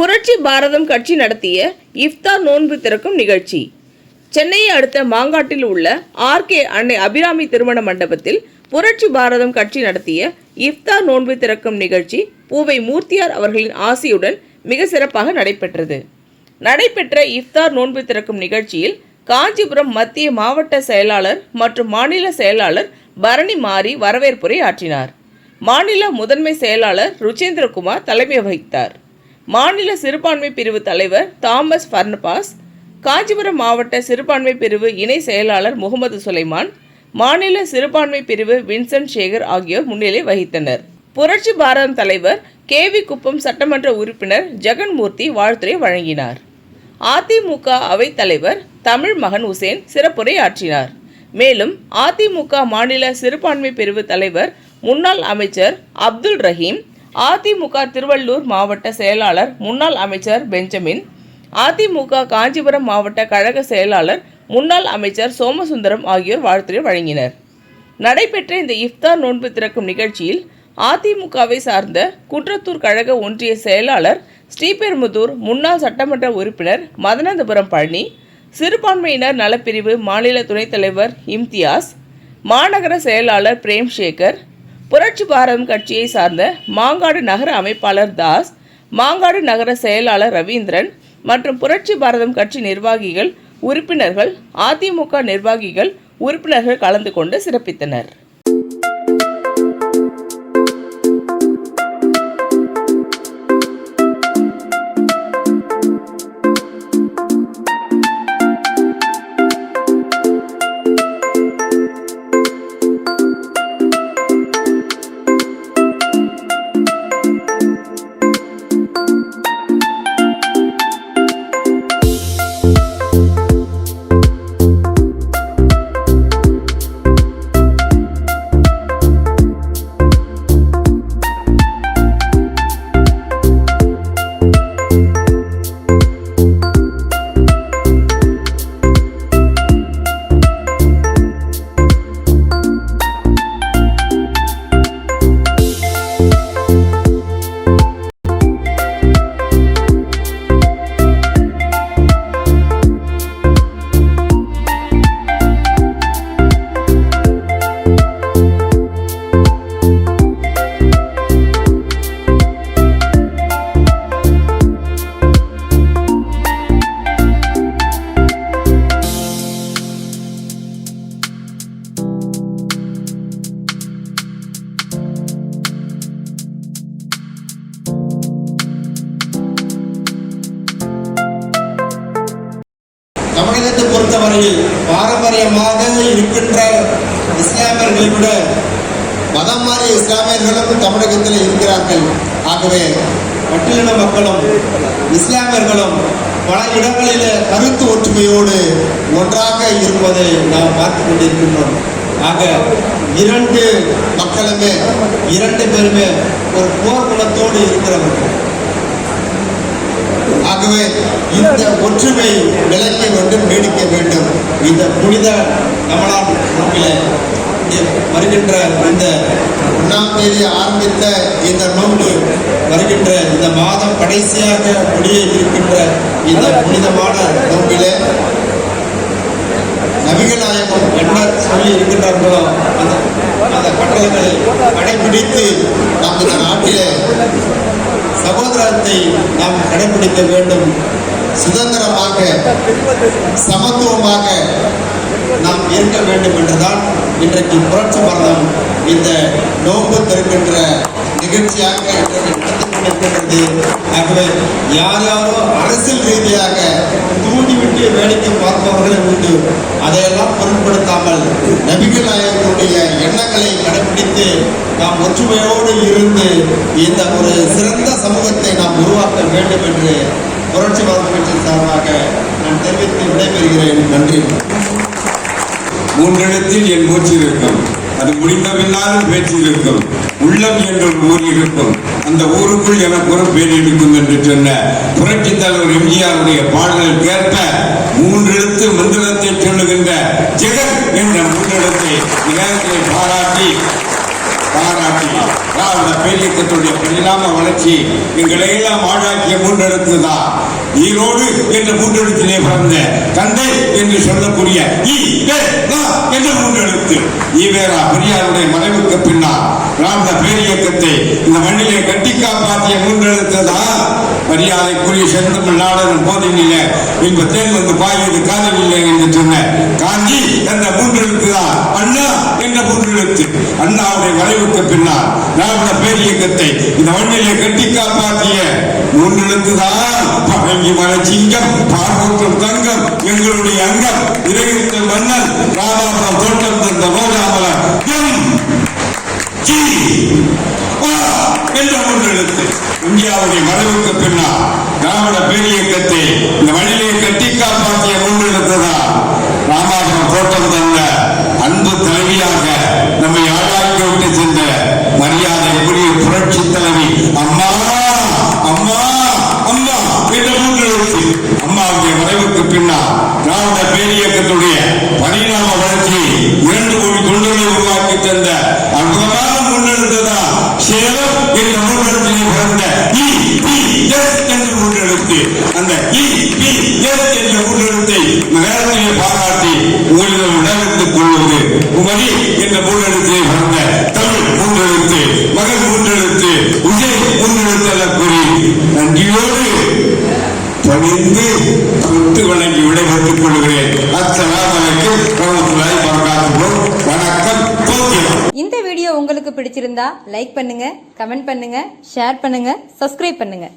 புரட்சி பாரதம் கட்சி நடத்திய இஃப்தார் நோன்பு திறக்கும் நிகழ்ச்சி. சென்னையை அடுத்த மாங்காட்டில் உள்ள ஆர்கே அன்னை அபிராமி திருமண மண்டபத்தில் புரட்சி பாரதம் கட்சி நடத்திய இஃப்தார் நோன்பு திறக்கும் நிகழ்ச்சி பூவை மூர்த்தியார் அவர்களின் ஆசியுடன் மிக சிறப்பாக நடைபெற்றது. நடைபெற்ற இஃப்தார் நோன்பு திறக்கும் நிகழ்ச்சியில் காஞ்சிபுரம் மத்திய மாவட்ட செயலாளர் மற்றும் மாநில செயலாளர் பரணி மாறி வரவேற்புரை ஆற்றினார். மாநில முதன்மை செயலாளர் ருச்சேந்திரகுமார் தலைமை வகித்தார். மாநில சிறுபான்மை பிரிவு தலைவர் தாமஸ் ஃபர்னபாஸ் காஞ்சிபுரம் மாவட்ட சிறுபான்மை பிரிவு இணை செயலாளர் முகமது சுலைமான் மாநில சிறுபான்மை பிரிவு வின்சென்ட் சேகர் ஆகியோர் முன்னிலை வகித்தனர். புரட்சி பாரதம் தலைவர் கே வி குப்பம் சட்டமன்ற உறுப்பினர் ஜெகன்மூர்த்தி வாழ்த்துரை வழங்கினார். அதிமுக அவைத் தலைவர் தமிழ் மகன் உசேன் சிறப்புரை ஆற்றினார் மேலும் அதிமுக மாநில சிறுபான்மை பிரிவு தலைவர் முன்னாள் அமைச்சர் அப்துல் ரஹீம் அதிமுக திருவள்ளூர் மாவட்ட செயலாளர் முன்னாள் அமைச்சர் பெஞ்சமின் அதிமுக காஞ்சிபுரம் மாவட்ட கழக செயலாளர் முன்னாள் அமைச்சர் சோமசுந்தரம் ஆகியோர் வாழ்த்துரை வழங்கினர். நடைபெற்ற இந்த இஃப்தார் நோன்பு திறக்கும் நிகழ்ச்சியில் அதிமுகவை சார்ந்த குற்றத்தூர் கழக ஒன்றிய செயலாளர் ஸ்ரீபெரும்புதூர் முன்னாள் சட்டமன்ற உறுப்பினர் மதனந்தபுரம் பழனி சிறுபான்மையினர் நலப்பிரிவு மாநில துணைத் தலைவர் இம்தியாஸ் மாநகர செயலாளர் பிரேம் சேகர் புரட்சி பாரதம் கட்சியை சார்ந்த மாங்காடு நகர அமைப்பாளர் தாஸ் மாங்காடு நகர செயலாளர் ரவீந்திரன் மற்றும் புரட்சி பாரதம் கட்சி நிர்வாகிகள் உறுப்பினர்கள் அதிமுக நிர்வாகிகள் உறுப்பினர்கள் கலந்து கொண்டு சிறப்பித்தனர். தமிழகத்தை பொறுத்தவரையில் பாரம்பரியமாக இருக்கின்ற இஸ்லாமியர்களை விட மதம் மாறிய இஸ்லாமியர்களும் தமிழகத்தில் இருக்கிறார்கள். ஆகவே பட்டியலின மக்களும் இஸ்லாமியர்களும் பல இடங்களிலே கருத்து ஒற்றுமையோடு ஒன்றாக இருப்பதை நாம் பார்த்து கொண்டிருக்கின்றோம். ஆக இரண்டு மக்களுமே இரண்டு பேருமே ஒரு போர் குணத்தோடு இருக்கிறவர்கள். ஆகவே இந்த ஒற்றுமை விளக்க வேண்டும் நீடிக்க வேண்டும். இந்த புனித ரமலான் நோக்கிலே வருகின்ற இந்த ஒன்றாம் தேதி ஆரம்பித்த இந்த நோன்பு வருகின்ற இந்த மாதம் கடைசியாக முடிய இருக்கின்ற இந்த புனிதமான நோம்பிலே நபிகநாயகம் என்ன சொல்லி இருக்கின்றார்களோ அந்த அந்த கட்டளைகளை கடைபிடித்து சகோதரத்தை நாம் கடைபிடிக்க வேண்டும். சுதந்திரமாக சமத்துவமாக நாம் இருக்க வேண்டும் என்றுதான் இன்றைக்கு புரட்சி மரணம் இந்த நோன்பு தருகின்ற நிகழ்ச்சியாக நடந்து கொண்டிருக்கின்றது. ஆகவே யார் யாரோ அரசியல் ரீதியாக தூண்டிவிட்டு வேடிக்கை பார்ப்பவர்களே உண்டு. அதையெல்லாம் பொருட்படுத்தாமல் நபிகள் நாயகனுடைய எண்ணங்களை கடைபிடித்து நாம் ஒற்றுமையோடு இருந்து இந்த ஒரு சிறந்த சமூகத்தை நாம் உருவாக்க வேண்டும் என்று புரட்சி பாரத கட்சி சார்பாக நான் தெரிவித்து விடைபெறுகிறேன். நன்றி. மூன்றெழுத்தில் என் மூச்சு இருக்கும். அது முடிந்த பின்னாலும் பேச்சு இருக்கும். உள்ளம் என்ற ஊர் இருக்கும். அந்த ஊருக்குள் எனக்கு ஒரு பேர் இருக்கும் என்று சொன்ன புரட்சி தலைவர் எம்ஜிஆருடைய கேட்ட கேட்ப மூன்றெழுத்து மந்திரத்தை சொல்லுகின்ற ஜெகன் என்ற மூன்றெழுத்தை நேரத்தை பாராட்டி பாராட்டி திராவிட பேரியக்கத்துடைய பரிணாம வளர்ச்சி எங்களை எல்லாம் ஆளாக்கிய மூன்றெழுத்துதான் ஈரோடு என்ற மூன்றெழுத்திலே பிறந்த தந்தை என்று சொல்லக்கூடிய ஈ, வே, என்ற மூன்றெழுத்து. ஈவேரா பெரியாருடைய மறைவுக்கு பின்னால். திராவிட பேரியக்கத்தை இந்த மண்ணிலே கட்டி காப்பாற்றிய மூன்றெழுத்து தான் மரியாதைக்குரிய செந்தமிழ் நாடன் போதினிலே இன்ப தேன் வந்து பாயுது காதலில்லை என்று சொன்ன காஞ்சி என்ற மூன்றெழுத்து தான் அண்ணா என்ற மூன்றெழுத்து. அண்ணாவுடைய மறைவுக்கு பின்னால் திராவிட பேரியக்கத்தை இந்த மண்ணிலே கட்டி காப்பாற்றிய மூன்றெழுத்து தான் பழங்கி மலச்சிங்கம் சிங்கம் தங்கம் எங்களுடைய அங்கம் இறைவித்த மன்னன் ராமாபுரம் தோட்டம் தந்த ரோஜாமல எம். ஜி. வா என்ற மூன்றெழுத்து இந்தியாவுடைய மறைவுக்கு பின்னால் திராவிட பேரியக்கத்தை இந்த முன்னெடுத்து அந்த இ பி எஸ் என்ற முன்னெடுத்தை நேரத்திலே பாராட்டி உங்களிடம் விடைபெற்றுக் கொள்வது உமரி என்ற முன்னெடுத்தினை பிறந்த தமிழ் முன்னெடுத்து மகன் முன்னெடுத்து விஜய் முன்னெடுத்து என கூறி நன்றியோடு பணிந்து தொட்டு வணங்கி விடைபெற்றுக் கொள்கிறேன். அஸ்ஸலாமு அலைக்கும் வரமத்துல்லாஹி வபரகாத்துஹு. வணக்கம். இந்த வீடியோ உங்களுக்கு பிடிச்சிருந்தா லைக் பண்ணுங்க கமெண்ட் பண்ணுங்க ஷேர் பண்ணுங்க சப்ஸ்கிரைப் பண்ணுங்க.